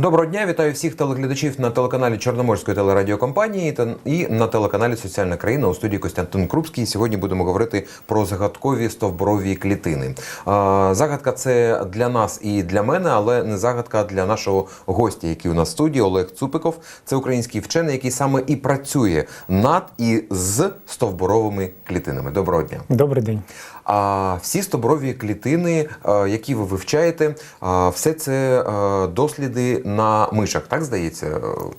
Доброго дня, вітаю всіх телеглядачів на телеканалі Чорноморської телерадіокомпанії та і на телеканалі Соціальна країна у студії Костянтин Крупський. Сьогодні будемо говорити про загадкові стовбурові клітини. А, загадка це для нас і для мене, але не загадка для нашого гостя, який у нас в студії Олег Цупиков. Це український вчений, який саме і працює над і з стовбуровими клітинами. Доброго дня. Добрий день. А всі стовбурові клітини, е, які ви вивчаєте, е, все це е, досліди на мишах, так здається?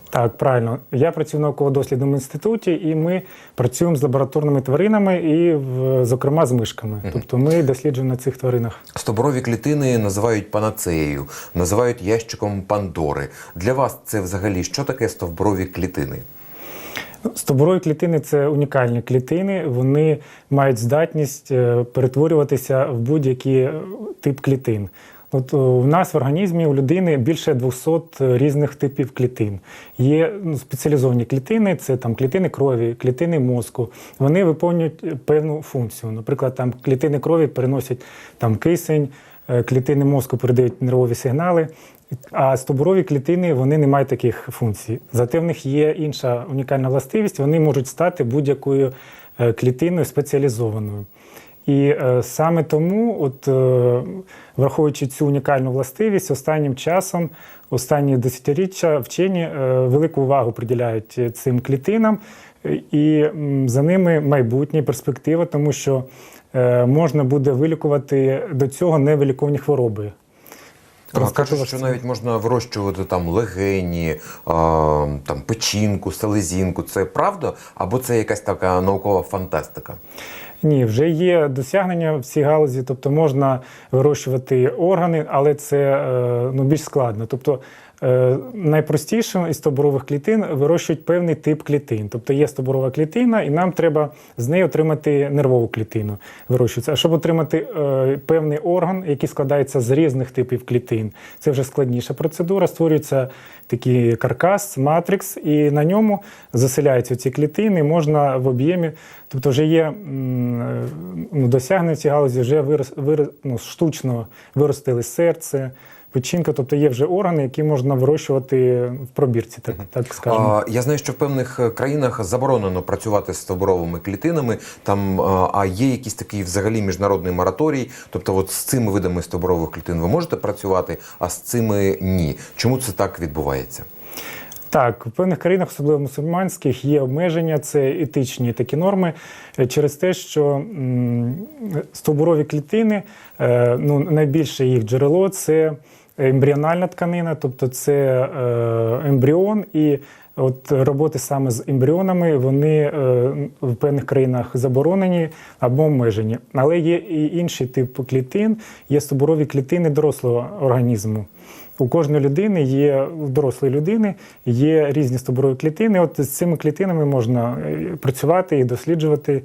Так, правильно. Я працюю в науково-дослідному інституті, і ми працюємо з лабораторними тваринами і, зокрема, з мишками. Тобто ми досліджуємо на цих тваринах. Стовбурові клітини називають панацеєю, називають ящиком Пандори. Для вас це взагалі що таке стовбурові клітини? Стовбурові клітини це унікальні клітини. Вони мають здатність е, перетворюватися в будь-який е, тип клітин. От у нас в організмі у людини більше 200 різних типів клітин. Є ну, спеціалізовані клітини, це там клітини крові, клітини мозку. Вони виконують е, певну функцію. Наприклад, там клітини крові переносять там кисень, е, клітини мозку передають нервові сигнали. А стовбурові клітини вони не мають таких функцій. Зате в них є інша унікальна властивість, вони можуть стати будь-якою е, клітиною спеціалізованою. І е, саме тому, от, е, враховуючи цю унікальну властивість, останнім часом, останні десятиріччя, вчені велику увагу приділяють цим клітинам, і за ними майбутнє перспектива, тому що можна буде вилікувати до цього невиліковані хвороби. Розкажу що навіть можна вирощувати там легені, а, там печінку, селезінку. Це правда? Або це якась така наукова фантастика? Ні, вже є досягнення в цій галузі, тобто можна вирощувати органи, але це е, ну, більш складно. Тобто найпростіше із стовбурових клітин вирощують певний тип клітин. Тобто є стовбурова клітина, і нам треба з неї отримати нервову клітину. Вирощується. А щоб отримати е, певний орган, який складається з різних типів клітин, це вже складніша процедура. Створюється такий каркас, матрикс, і на ньому заселяються ці клітини, можна в об'ємі. Тобто вже є е, ну, досягнення в галузі, вже вирос, вирос, ну, штучно виростили серце, печінка, тобто є вже органи, які можна вирощувати в пробірці, так, так скажемо. Я знаю, що в певних е, країнах заборонено працювати з стовбуровими клітинами. Там а, а є якийсь такий взагалі міжнародний мораторій. Тобто, от з цими видами стовбурових клітин ви можете працювати, а з цими ні. Чому це так відбувається? Так, в певних країнах, особливо мусульманських, є обмеження, це етичні такі норми е, через те, що стовбурові клітини, е, ну, найбільше їх джерело це ембріональна тканина, тобто це е, ембріон і. От роботи саме з ембріонами вони е, в певних країнах заборонені або обмежені. Але є і інший тип клітин, є стовбурові клітини дорослого організму. У кожної людини є у дорослої людини є різні стовбурові клітини. От з цими клітинами можна е, працювати і досліджувати,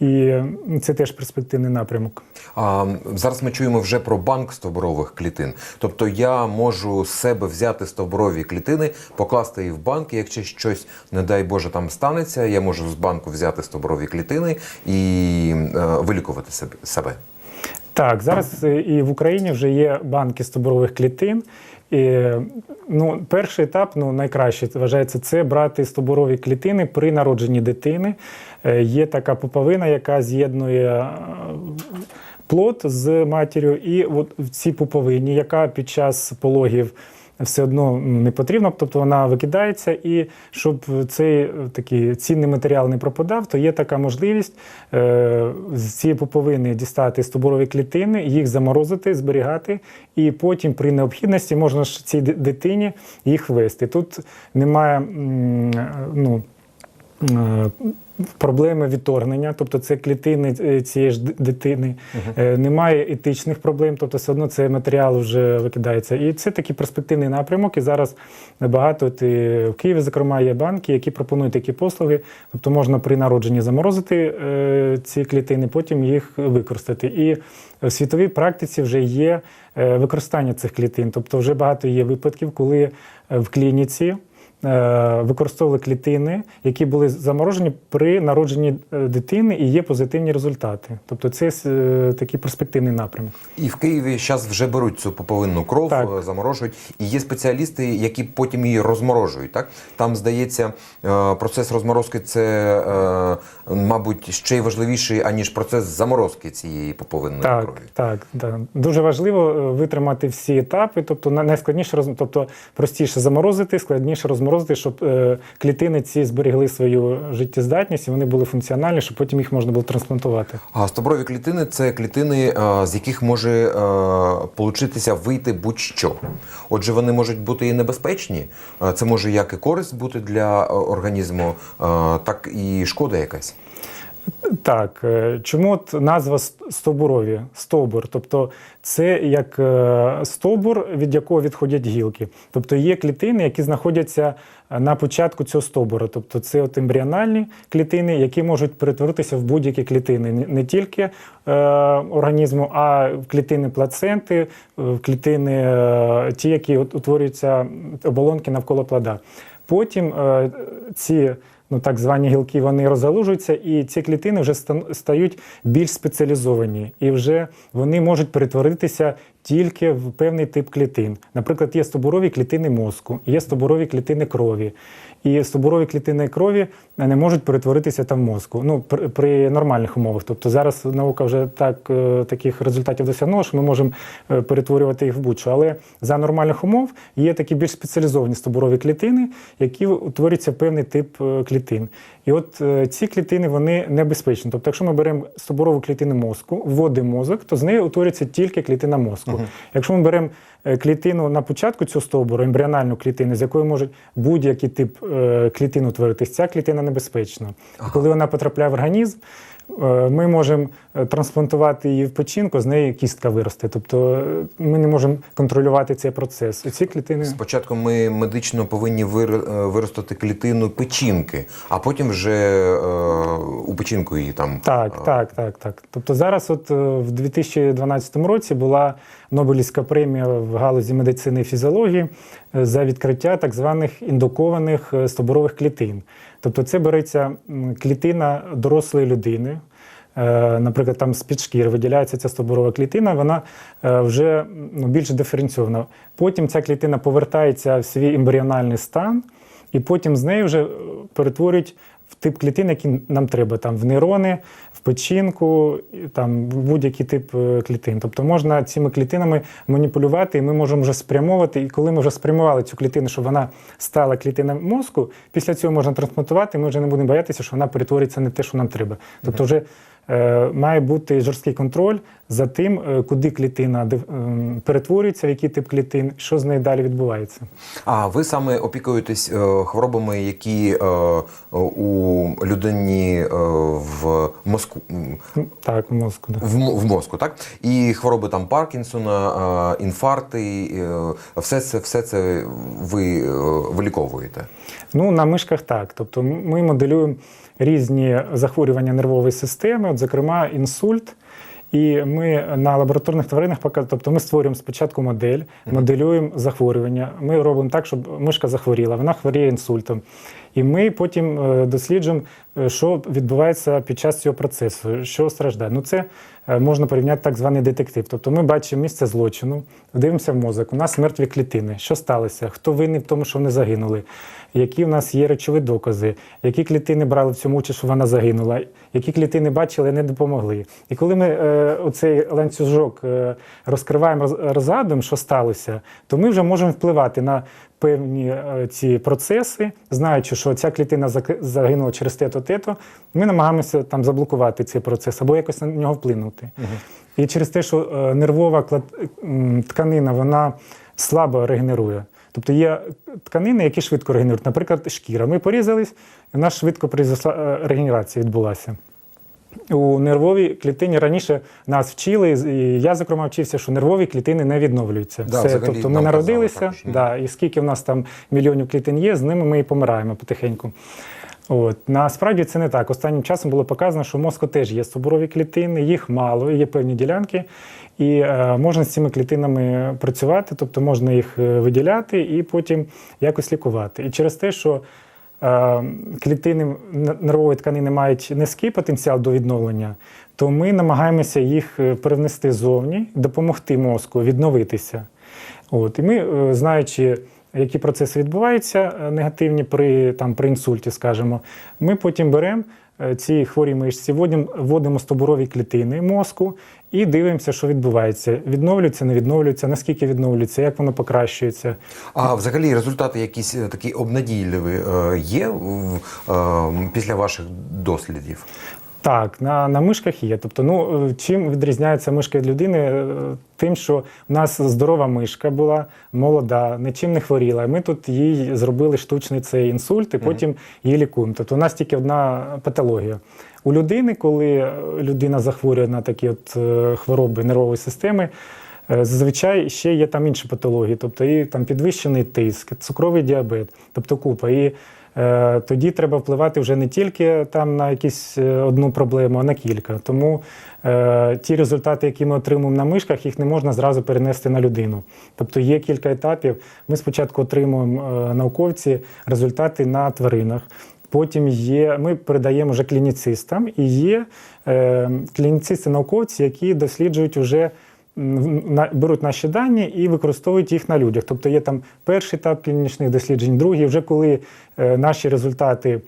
і це теж перспективний напрямок. А, зараз ми чуємо вже про банк стовбурових клітин. Тобто я можу з себе взяти стовбурові клітини, покласти їх в банк. і Якщо щось, не дай Боже, там станеться, я можу з банку взяти стовбурові клітини і е, вилікувати себе- себе. Так, зараз е, і в Україні вже є банки стовбурових клітин. І, ну, перший етап, ну найкраще вважається, це брати стоборові клітини при народженні дитини. Е, Є така пуповина, яка з'єднує е, плод з матір'ю, і от в цій пуповині, яка під час пологів все одно не потрібно, тобто вона викидається, і щоб цей е, такий цінний матеріал не пропадав, то є така можливість е, з цієї пуповини дістати стовбурові клітини, їх заморозити, зберігати, і потім при необхідності можна ж цій дитині їх вести. Тут немає е, ну, проблеми відторгнення, тобто це клітини е, цієї ж дитини. Е, Немає етичних проблем, тобто все одно цей матеріал вже викидається. І це такий перспективний напрямок. І зараз багато от, і в Києві, зокрема, є банки, які пропонують такі послуги. Тобто можна при народженні заморозити е, ці клітини, потім їх використати. І в світовій практиці вже є е, використання цих клітин. Тобто вже багато є випадків, коли е, в клініці е, використовували клітини, які були заморожені при народженні е, дитини, і є позитивні результати. Тобто це е, такий перспективний напрямок. І в Києві зараз вже беруть цю поповинну кров, Так. е, заморожують. І є спеціалісти, які потім її розморожують. Так там здається, е, процес розморозки це, е, мабуть, ще й важливіший аніж процес заморозки цієї поповинної Так, крові. так, так. Дуже важливо е, витримати всі етапи. Тобто на- найскладніше тобто простіше заморозити, складніше розморозити, щоб е, клітини ці зберегли свою життєздатність і вони були функціональні, щоб потім їх можна було трансплантувати. А стоброві клітини це клітини, е, з яких може е, получитися вийти будь-що. Отже, вони можуть бути і небезпечні. Це може як і користь бути для організму, так і шкода якась. Так, е, чому от назва ст- стовбурові? Стовбур. Тобто це як е, стовбур, від якого відходять гілки. Тобто є клітини, які знаходяться е, на початку цього стовбура. Тобто це от ембріональні клітини, які можуть перетворитися в будь-які клітини, Не- тільки е, організму, а в клітини плаценти, в клітини е, ті, які утворюються оболонки навколо плода. Потім е, ці ну, так звані гілки вони розгалужуються, і ці клітини вже стають більш спеціалізовані, і вже вони можуть перетворитися тільки в певний тип клітин. Наприклад, є стобурові клітини мозку, є стобурові клітини крові. І стобурові клітини крові не можуть перетворитися там в мозку. Ну, при, нормальних умовах. Тобто зараз наука вже так, е, таких результатів досягнула, що ми можемо е, перетворювати їх в будь-що. Але за нормальних умов є такі більш спеціалізовані стобурові клітини, які утворюються в певний тип е, клітин. І от е, ці клітини вони небезпечні. Тобто, якщо ми беремо стобурову клітину мозку, вводимо мозок, то з неї утворюється тільки клітина мозку. Якщо ми беремо е, клітину на початку цього стовбуру, ембріональну клітину, з якої може будь-який тип е, клітин утворитись, ця клітина небезпечна. І коли вона потрапляє в організм, ми можемо е, трансплантувати її в печінку, з неї кістка виросте. Тобто е, ми не можемо контролювати цей процес. Ці клітини. Спочатку ми медично повинні вир- е, виростити клітину печінки, а потім вже е, у печінку її там. Так, е, так, так, так. Тобто зараз, от е, в 2012 році, була Нобелівська премія в галузі медицини і фізіології е, за відкриття так званих індукованих е, стобурових клітин. Тобто, це береться клітина дорослої людини. Е, Наприклад, там з-під шкіри виділяється ця стобурова клітина, вона е, вже ну, більш диференційована. Потім ця клітина повертається в свій ембріональний стан, і потім з неї вже е, перетворюють тип клітин, які нам треба, там в нейрони, в печінку, там в будь-який тип е, клітин. Тобто можна цими клітинами маніпулювати, і ми можемо вже спрямовувати. І коли ми вже спрямували цю клітину, щоб вона стала клітиною мозку, після цього можна трансплантувати, і ми вже не будемо боятися, що вона перетвориться не те, що нам треба. Тобто, вже має бути жорсткий контроль за тим, е, куди клітина ем, перетворюється, в який тип клітин, що з нею далі відбувається. А ви саме опікуєтесь е, хворобами, які е, у людині е, в мозку Так, в мозку. Да. в, в мозку, так? І хвороби там Паркінсона, е, інфаркти, е, все це, все це ви е, виліковуєте. Ну, на мишках так. Тобто ми моделюємо різні захворювання нервової системи, от, зокрема, інсульт. І ми на лабораторних тваринах показуємо, тобто ми створюємо спочатку модель, моделюємо захворювання. Ми робимо так, щоб мишка захворіла, вона хворіє інсультом. І ми потім е, досліджуємо, е, що відбувається під час цього процесу, що страждає. Ну, це е, можна порівняти так званий детектив. Тобто ми бачимо місце злочину, дивимося в мозок, у нас мертві клітини. Що сталося? Хто винний в тому, що вони загинули? Які в нас є речові докази, які клітини брали в цьому участь, що вона загинула, які клітини бачили, не допомогли. І коли ми е, оцей ланцюжок розкриваємо, роз- розгадуємо, що сталося, то ми вже можемо впливати на певні е, ці процеси, знаючи, що ця клітина загинула через те-то, те-то, ми намагаємося там заблокувати цей процес або якось на нього вплинути. І через те, що е, нервова тканина вона слабо регенерує. Тобто є тканини, які швидко регенерують. Наприклад, шкіра. Ми порізались, і у нас швидко е, регенерація відбулася. У нервовій клітині раніше нас вчили, і я, зокрема, вчився, що нервові клітини не відновлюються. Да, Все, взагалі тобто ми народилися, казали да, і скільки в нас там мільйонів клітин є, з ними ми і помираємо потихеньку. От насправді це не так. Останнім часом було показано, що в мозку теж є стовбурові клітини, їх мало, є певні ділянки, і е, можна з цими клітинами працювати, тобто можна їх е, виділяти і потім якось лікувати. І через те, що клітини н- нервової тканини мають низький потенціал до відновлення, то ми намагаємося їх е, перевнести ззовні, допомогти мозку відновитися. От, і ми, е, знаючи, які процеси відбуваються е, негативні при, там, при інсульті, скажімо, ми потім беремо е, ці хворі мишці, вводимо, стобурові клітини мозку і дивимося, що відбувається. Відновлюється, не відновлюється, наскільки відновлюється, як воно покращується. А взагалі результати якісь е, такі обнадійливі е, є після ваших дослідів? Так, на, на мишках є. Тобто, ну е, чим відрізняється мишка від людини? Е, Тим, що в нас здорова мишка була молода, нічим не хворіла. Ми тут їй зробили штучний цей інсульт, і потім її лікуємо. Тобто, у нас тільки одна патологія. У людини, коли е, людина захворює на такі от хвороби нервової системи. Зазвичай ще є там інші патології, тобто і там підвищений тиск, цукровий діабет, тобто купа. І тоді треба впливати вже не тільки там на якусь е, одну проблему, а на кілька. Тому е, ті результати, які ми отримуємо на мишках, їх не можна зразу перенести на людину. Тобто є кілька етапів. Ми спочатку отримуємо е, науковці результати на тваринах. Потім є, ми передаємо вже клініцистам, і є е, клініцисти-науковці, які досліджують вже беруть наші дані і використовують їх на людях. Тобто є там перший етап клінічних досліджень, другий, вже коли е, наші результати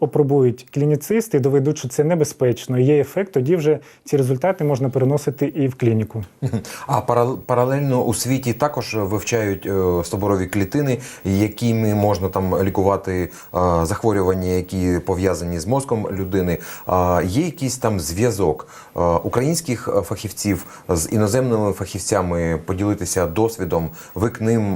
опробують клініцисти, доведуть, що це небезпечно, є ефект, тоді вже ці результати можна переносити і в клініку. А парал- паралельно у світі також вивчають е, клітини, якими можна там лікувати е, захворювання, які пов'язані з мозком людини. Є якийсь там зв'язок е, українських фахівців з іноземними фахівцями поділитися досвідом. Ви к ним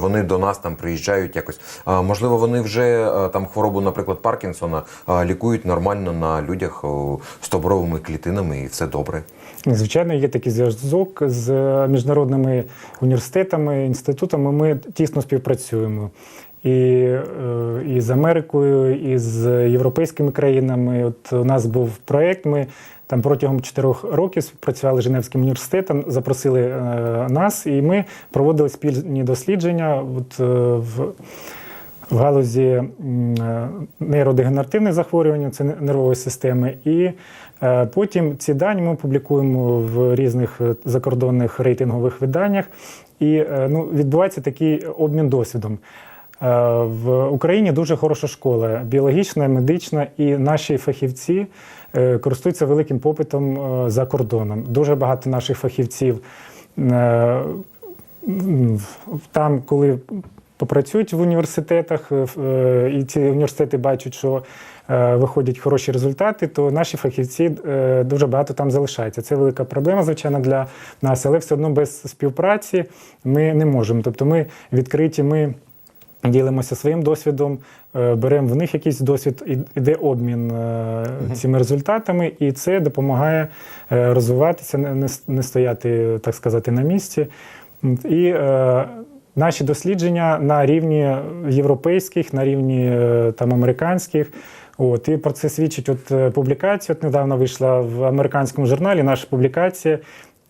вони до нас там приїжджають якось. Можливо, вони вже там хворобу, наприклад, Паркінсона е, лікують нормально на людях е, стоборовими клітинами, і все добре. Звичайно, є такий зв'язок з міжнародними університетами, інститутами. Ми тісно співпрацюємо. І, е, і з Америкою, і з європейськими країнами. От у нас був проєкт. Ми там протягом чотирьох років співпрацювали з Женевським університетом, запросили е, нас, і ми проводили спільні дослідження. От, е, в, в галузі е, нейродегенеративних захворювань, це нервової системи. І е, потім ці дані ми публікуємо в різних е, закордонних рейтингових виданнях. І ну, відбувається такий обмін досвідом. В Україні дуже хороша школа, біологічна, медична, і наші фахівці користуються великим попитом за кордоном. Дуже багато наших фахівців там, коли попрацюють в університетах, е, е, і ці університети бачать, що е, виходять хороші результати, то наші фахівці дуже багато там залишаються. Це велика проблема, звичайно, для нас, але все одно без співпраці ми не можемо. Тобто ми відкриті, ми. Ділимося своїм досвідом, беремо в них якийсь досвід, іде обмін цими результатами, і це допомагає розвиватися, не- стояти, так сказати, на місці. І наші дослідження на рівні європейських, на рівні е, там американських. От, і про це свідчить от е, публікація. От недавно вийшла в американському журналі наша публікація.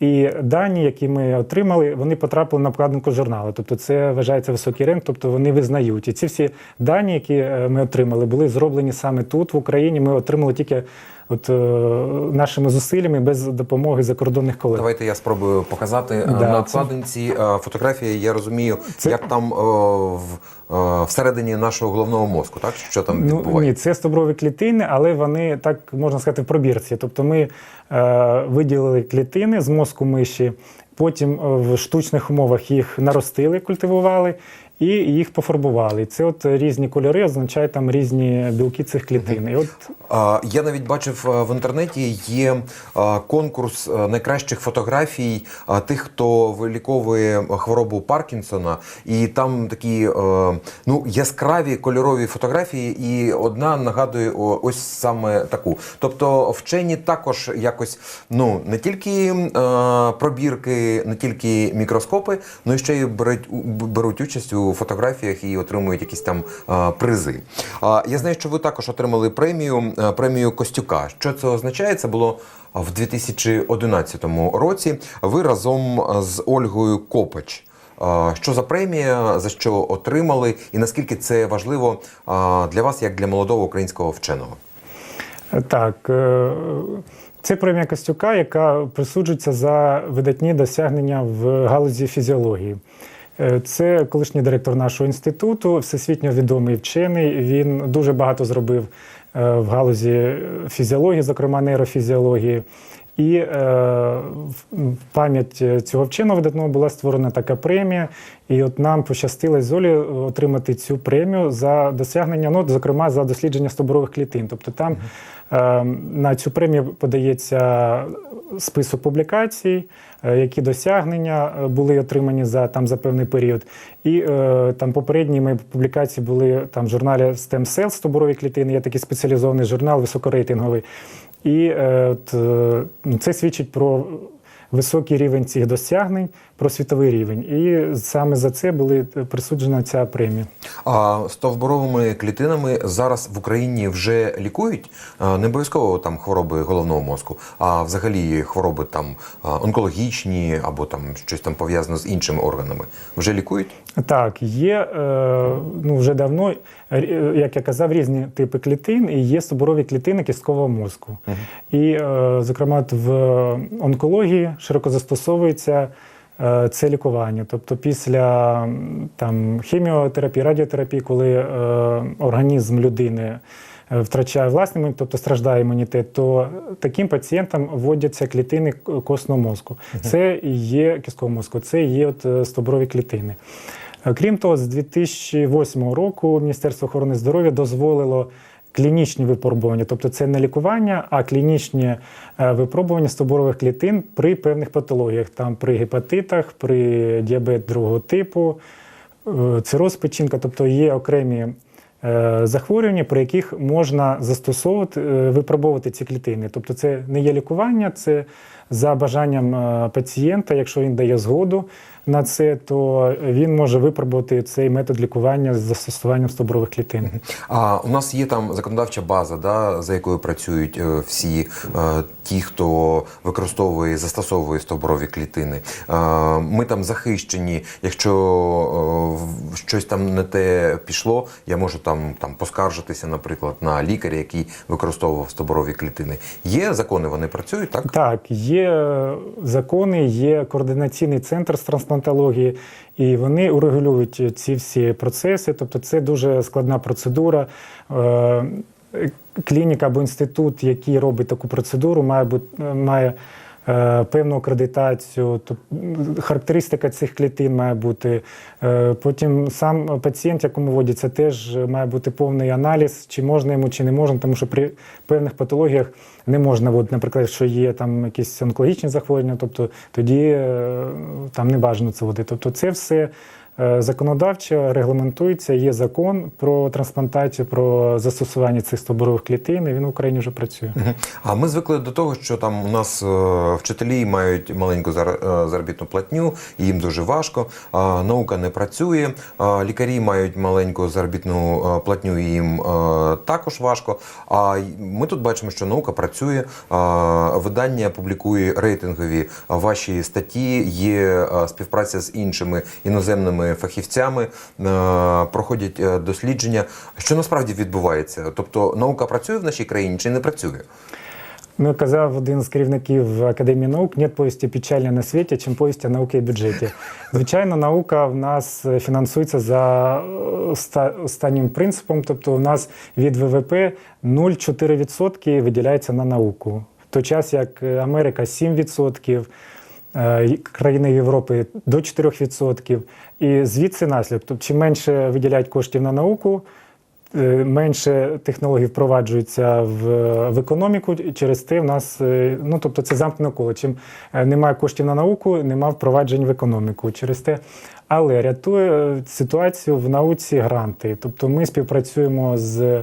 І дані, які ми отримали, вони потрапили на обкладинку журналу. Тобто це вважається високий ринок, тобто вони визнають. І ці всі дані, які е, ми отримали, були зроблені саме тут, в Україні. Ми отримали тільки от, е, нашими зусиллями без допомоги закордонних колег. Давайте я спробую показати Е, Да, на це- обкладинці е, фотографії. Я розумію, Це- як там е, в, всередині нашого головного мозку, так що там Ну, ні, відбувається. це стовброві клітини, але вони так можна сказати в пробірці. Тобто ми е, виділили клітини з мозку миші, потім в штучних умовах їх наростили, культивували і їх пофарбували. І Це от різні кольори означають там різні білки цих клітин. І от Я навіть бачив е, в інтернеті є е, конкурс е, найкращих фотографій тих, хто виліковує хворобу Паркінсона, і там такі ну яскраві кольорові фотографії, і одна нагадує ось саме таку. Тобто вчені також якось ну не тільки пробірки, не тільки мікроскопи, ну і ще й беруть, беруть участь у у фотографіях і отримують якісь там призи. А, я знаю, що ви також отримали премію, премію Костюка. Що це означає? Це було в 2011 році. Ви разом з Ольгою Копач. Що за премія, за що отримали, і наскільки це важливо для вас, як для молодого українського вченого? Так, е, це премія Костюка, яка присуджується за видатні досягнення в галузі фізіології. Е, Це колишній директор нашого інституту, всесвітньо відомий вчений. Він дуже багато зробив е, в галузі фізіології, зокрема нейрофізіології. І е, в пам'ять цього вченого видатного була створена така премія. І от нам пощастило з отримати цю премію за досягнення, ну, зокрема, за дослідження стоборових клітин. Тобто там е, на цю премію подається список публікацій, які досягнення е, були отримані за, там, за певний період. І е, там попередні мої публікації були там, в журналі STEM Cells стоборові клітини, є такий спеціалізований журнал високорейтинговий. І е, от, е, ну, це свідчить про високий рівень цих досягнень, про світовий рівень. І саме за це була присуджена ця премія. А стовбуровими клітинами зараз в Україні вже лікують не обов'язково там хвороби головного мозку, а взагалі хвороби там онкологічні або там щось там пов'язане з іншими органами. Вже лікують? Так, є е, ну, вже давно, е, як я казав, різні типи клітин, і є стоборові клітини кісткового мозку. І, е, зокрема, в онкології широко застосовується е, це лікування. Тобто після там, хіміотерапії, радіотерапії, коли е, організм людини е, втрачає власний імунітет, тобто страждає імунітет, то таким пацієнтам вводяться клітини костного мозку. Це і є кісткового мозку, це і є от е, стоборові клітини. Е, Крім того, з 2008 року Міністерство охорони здоров'я дозволило клінічні випробування, тобто це не лікування, а клінічні е, випробування стоборових клітин при певних патологіях, там при гепатитах, при діабет другого типу, е, цироз печінка, тобто є окремі е, захворювання, при яких можна застосовувати, випробовувати ці клітини. Тобто це не є лікування, це за бажанням пацієнта, якщо він дає згоду на це, то він може випробувати цей метод лікування з застосуванням стоборових клітин. А у нас є там законодавча база, да, за якою працюють е, всі е, ті, хто використовує, застосовує стовбурові клітини. Е, ми там захищені. Якщо е, щось там не те пішло, я можу там, там поскаржитися, наприклад, на лікаря, який використовував стовбурові клітини. Є закони, вони працюють, так? Так, є закони, є координаційний центр з трансплантології, і вони урегулюють ці всі процеси. Тобто, це дуже складна процедура. Е, Клініка або інститут, який робить таку процедуру, має бути має певну акредитацію. Характеристика цих клітин має бути. Е, Потім сам пацієнт, якому вводяться, теж має бути повний аналіз, чи можна йому, чи не можна, тому що при певних патологіях не можна, вводити, наприклад, якщо є там якісь онкологічні захворювання, тобто тоді е, там не бажано це водити. Тобто це все е, законодавчо регламентується, є закон про трансплантацію, про застосування цих стовбурових клітин, і він в Україні вже працює. А ми звикли до того, що там у нас е, вчителі мають маленьку е, заробітну платню, їм дуже важко. Наука не працює. Лікарі мають маленьку заробітну е, платню, їм е, також важко. А ми тут бачимо, що наука працює. Видання публікує рейтингові ваші статті. Є е, співпраця з іншими іноземними фахівцями, е, проходять е, дослідження. Що насправді відбувається? Тобто наука працює в нашій країні чи не працює? Ну, казав один з керівників Академії наук, нет повісті печальні на світі, чим повісті науки і бюджеті. Звичайно, наука в нас фінансується за е, останнім принципом, тобто у нас від ВВП 0,4% виділяється на науку. В той час, як Америка 7%, е, країни Європи до 4%. І звідси наслідок. Тобто, чим менше виділяють коштів на науку, е, менше технологій впроваджується в, в економіку. Через те в нас е, ну тобто це замкнене коло. Чим е, немає коштів на науку, немає впроваджень в економіку. Через те, але рятує ситуацію в науці гранти. Тобто ми співпрацюємо з.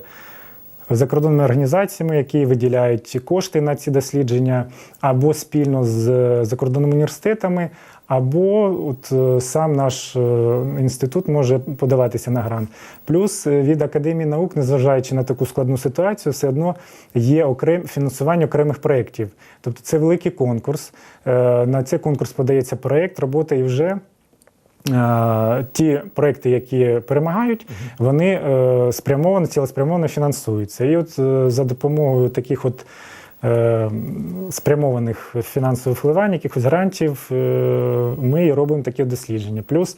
Закордонними організаціями, які виділяють кошти на ці дослідження, або спільно з закордонними університетами, або от е, сам наш е, інститут може подаватися на грант. Плюс е, від Академії наук, незважаючи на таку складну ситуацію, все одно є окрем фінансування окремих проєктів. Тобто це великий конкурс. Е, На цей конкурс подається проєкт, робота і вже. Е, Ті проекти, які перемагають, вони е, спрямовано, цілеспрямовано фінансуються. І от е, за допомогою таких от спрямованих фінансових вливань, якихось грантів, ми робимо такі дослідження. Плюс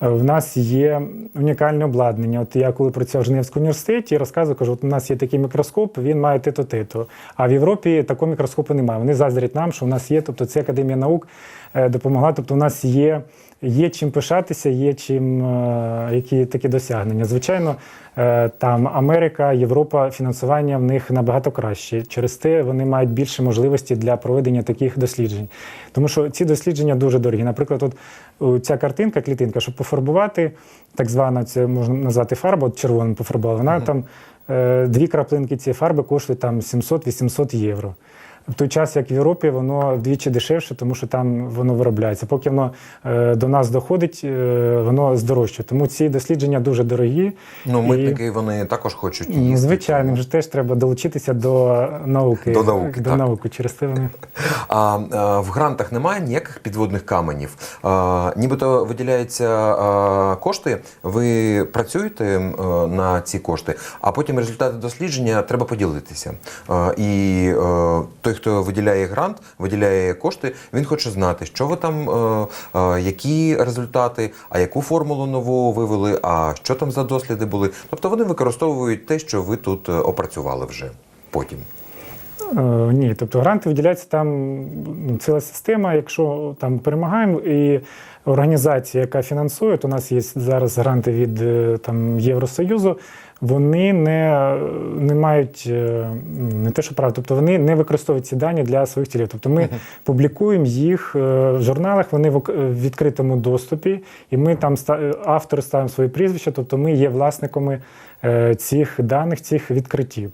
в нас є унікальне обладнання. От я коли працював в Женевському університеті, розказую, кажу, от у нас є такий мікроскоп, він має те-то. А в Європі такого мікроскопу немає. Вони заздрять нам, що у нас є. Тобто це Академія наук допомогла. Тобто у нас є, є чим пишатися, є чим е, які такі досягнення. Звичайно, е, там Америка, Європа, фінансування в них набагато краще. Через те вони мають більше можливості для проведення таких досліджень. Тому що ці дослідження дуже дорогі. Наприклад, от ця картинка, клітинка, щоб пофарбувати, так звана, це можна назвати фарба, от червоним пофарбували, вона там е, дві краплинки цієї фарби коштують там 700-800 євро. В той час, як в Європі, воно вдвічі дешевше, тому що там воно виробляється. Поки воно е, до нас доходить, е, воно здорожчає. Тому ці дослідження дуже дорогі. Ну, І- митники вони також хочуть Ну, звичайно, вже теж треба долучитися до науки. До науки, до так. науки. Через те вони А, а в грантах немає ніяких підводних каменів. А, нібито виділяються а, кошти, ви працюєте е, на ці кошти, а потім результати дослідження треба поділитися. А, і е, той, хто виділяє грант, виділяє кошти, він хоче знати, що ви там, е, е, які результати, а яку формулу нову вивели, а що там за досліди були. Тобто вони використовують те, що ви тут е, опрацювали вже потім. Ні, тобто гранти виділяються там ну, ціла система. Якщо там перемагаємо, і організація, яка фінансує, то у нас є зараз гранти від там Євросоюзу. Вони не, не мають е, ну, не те, що правда, тобто вони не використовують ці дані для своїх цілів. Тобто ми публікуємо їх е, в журналах, вони в відкритому доступі, і ми там е, автори ставимо свої прізвища, тобто ми є власниками е, цих даних, цих відкриттів.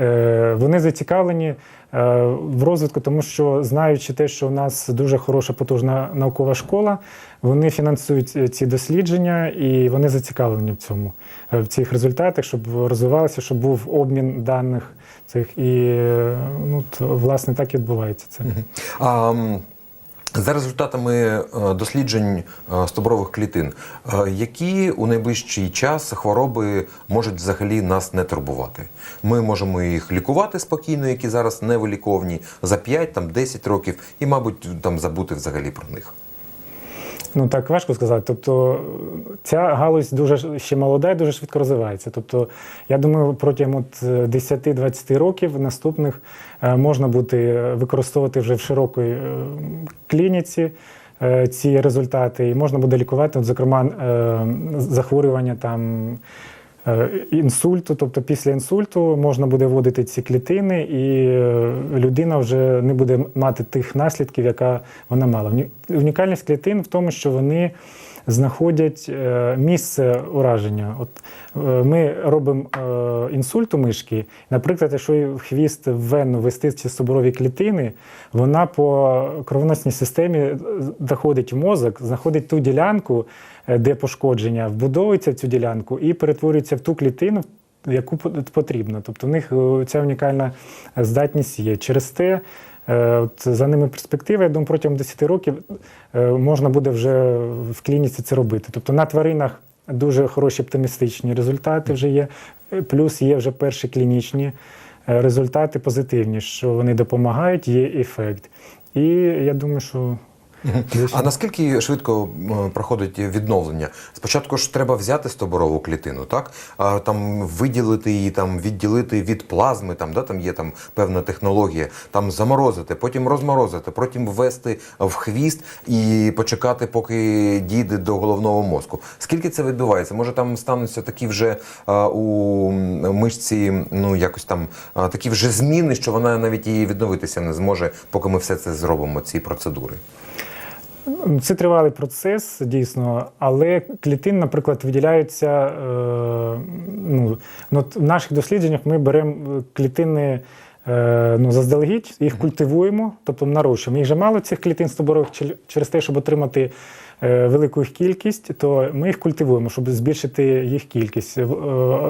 Е, Вони зацікавлені е, в розвитку, тому що знаючи те, що у нас дуже хороша потужна наукова школа, вони фінансують е, ці дослідження і вони зацікавлені в цьому, е, в цих результатах, щоб розвивалося, щоб був обмін даних цих. І е, ну, то, власне так і відбувається це. А, за результатами е, досліджень е, стобрових клітин, е, які у найближчий час хвороби можуть взагалі нас не турбувати? Ми можемо їх лікувати спокійно, які зараз не виліковні, за 5-10 років, і, мабуть, там забути взагалі про них. Ну так важко сказати. Тобто ця галузь дуже ще молода і дуже швидко розвивається. Тобто, я думаю, протягом от е, 10-20 років наступних е, можна буде використовувати вже в широкій е, клініці ці результати, і можна буде лікувати, от, зокрема, захворювання там. Е, Інсульту, тобто після інсульту можна буде вводити ці клітини, і е, людина вже не буде мати тих наслідків, яка вона мала. Унікальність клітин в тому, що вони знаходять е, місце ураження. От ми робимо інсульт у мишки. Наприклад, якщо в хвіст в вену вести ці соборові клітини, вона по кровоносній системі доходить в мозок, знаходить ту ділянку, де пошкодження, вбудовується в цю ділянку і перетворюється в ту клітину, яку потрібно. Тобто в них е, ця унікальна здатність є. Через те. е, От за ними перспектива, я думаю, протягом 10 років е, можна буде вже в клініці це робити. Тобто на тваринах дуже хороші оптимістичні результати вже є, е, плюс є вже перші клінічні е, результати позитивні, що вони допомагають, є ефект. І я думаю, що А наскільки швидко е, проходить відновлення? Спочатку ж треба взяти стоборову клітину, так? А там виділити її, там відділити від плазми, там, да, там є там певна технологія, там заморозити, потім розморозити, потім ввести в хвіст і почекати, поки дійде до головного мозку. Скільки це відбувається? Може там стануться такі вже а, у мишці, ну якось там а, такі вже зміни, що вона навіть і відновитися не зможе, поки ми все це зробимо, ці процедури. Це тривалий процес, дійсно, але клітин, наприклад, виділяються. Е, ну, ну, в наших дослідженнях ми беремо клітини е, ну, заздалегідь, їх культивуємо, тобто нарощуємо. Їх же мало цих клітин стоборових чер- через те, щоб отримати е, велику їх кількість, то ми їх культивуємо, щоб збільшити їх кількість. Е,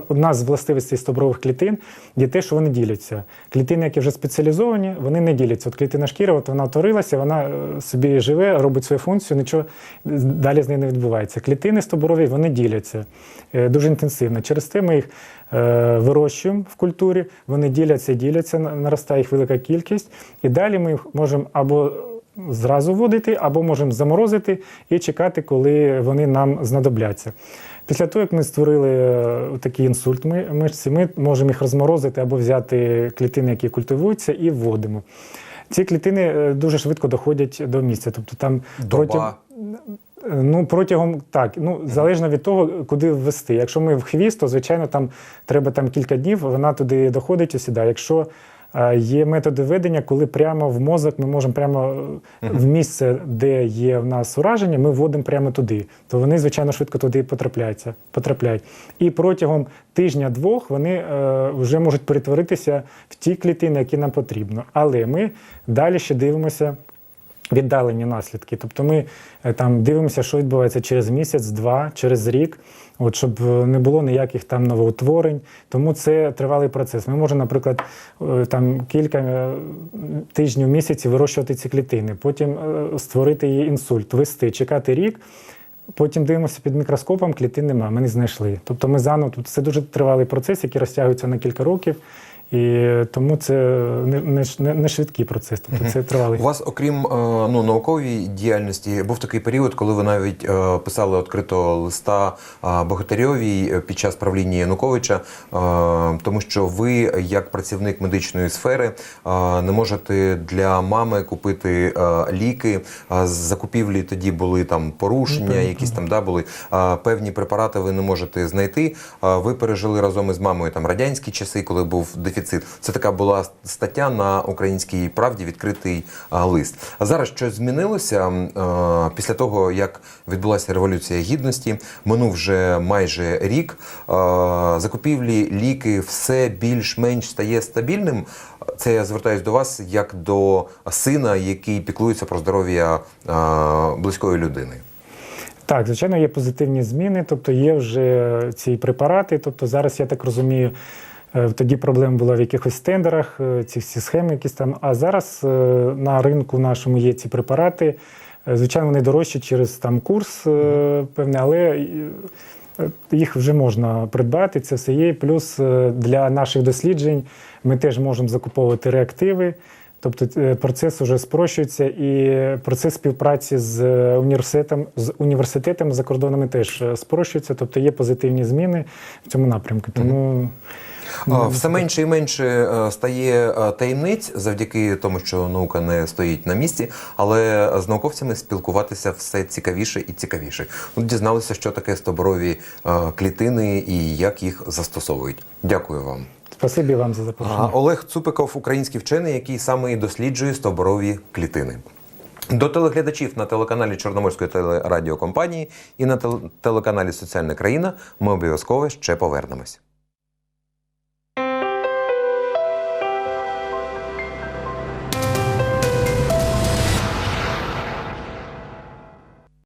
Одна з властивостей стоборових клітин є те, що вони діляться. Клітини, які вже спеціалізовані, вони не діляться. От клітина шкіри, от вона утворилася, вона е, собі живе, робить свою функцію, нічого далі з нею не відбувається. Клітини стоборові вони діляться е, дуже інтенсивно. Через те ми їх е, вирощуємо в культурі, вони діляться, діляться, наростає їх велика кількість, і далі ми їх можемо або зразу вводити, або можемо заморозити і чекати, коли вони нам знадобляться. Після того, як ми створили е, такий інсульт ми- мишці, ми можемо їх розморозити або взяти клітини, які культивуються, і вводимо. Ці клітини е, дуже швидко доходять до місця. Тобто там Доба. Ну, протягом так, ну залежно від того, куди ввести. Якщо ми в хвіст, то звичайно там треба там кілька днів, вона туди доходить і сідає. Якщо є методи ведення, коли прямо в мозок ми можемо прямо е, в місце, де є в нас ураження, ми вводимо прямо туди. То вони, звичайно, швидко туди потрапляються, потрапляють. І протягом тижня-двох вони е, вже можуть перетворитися в ті клітини, які нам потрібно. Але ми далі ще дивимося віддалені наслідки. Тобто ми е, там дивимося, що відбувається через місяць, два, через рік, от, щоб е, не було ніяких там новоутворень. Тому це тривалий процес. Ми можемо, наприклад, е, там кілька тижнів, місяців вирощувати ці клітини, потім створити її інсульт, вести, чекати рік. Потім дивимося під мікроскопом, клітин немає, ми не знайшли. Тобто ми заново тут це дуже тривалий процес, який розтягується на кілька років, і тому це не, не, не, швидкий процес. Тобто це тривалий. У вас, окрім е, ну, наукової діяльності, був такий період, коли ви навіть е, писали відкрито листа е, Богатирьовій під час правління Януковича, тому що ви, як працівник медичної сфери, не можете для мами купити ліки. З закупівлі тоді були там порушення, якісь там да, були певні препарати. Ви не можете знайти. Ви пережили разом із мамою там радянські часи, коли був дефіцит. Це така була стаття на українській правді, відкритий лист. А зараз щось змінилося після того, як відбулася революція гідності. Минув вже майже рік. Закупівлі ліки все більш-менш стає стабільним. Це я звертаюся до вас як до сина, який піклується про здоров'я близької людини. Так, звичайно, є позитивні зміни, тобто є вже ці препарати. Тобто зараз, я так розумію, тоді проблема була в якихось тендерах, е, ці всі схеми якісь там. А зараз е, на ринку нашому є ці препарати. Е, Звичайно, вони дорожчі через там курс е, певний, але е, їх вже можна придбати. Це все є. Плюс е, для наших досліджень ми теж можемо закуповувати реактиви. Тобто е, процес вже спрощується, і процес співпраці з е, університетом з університетами за кордонами теж е, спрощується. Тобто є позитивні зміни в цьому напрямку. Тому Все менше і менше е, стає е, таємниць завдяки тому, що наука не стоїть на місці, але з науковцями спілкуватися все цікавіше і цікавіше. От дізналися, що таке стоборові е, клітини і як їх застосовують. Дякую вам. спасибі вам за запрошення. Олег Цупиков, український вчений, який саме і досліджує стоборові клітини. До телеглядачів на телеканалі Чорноморської телерадіокомпанії і на тел- телеканалі Соціальна країна ми обов'язково ще повернемось.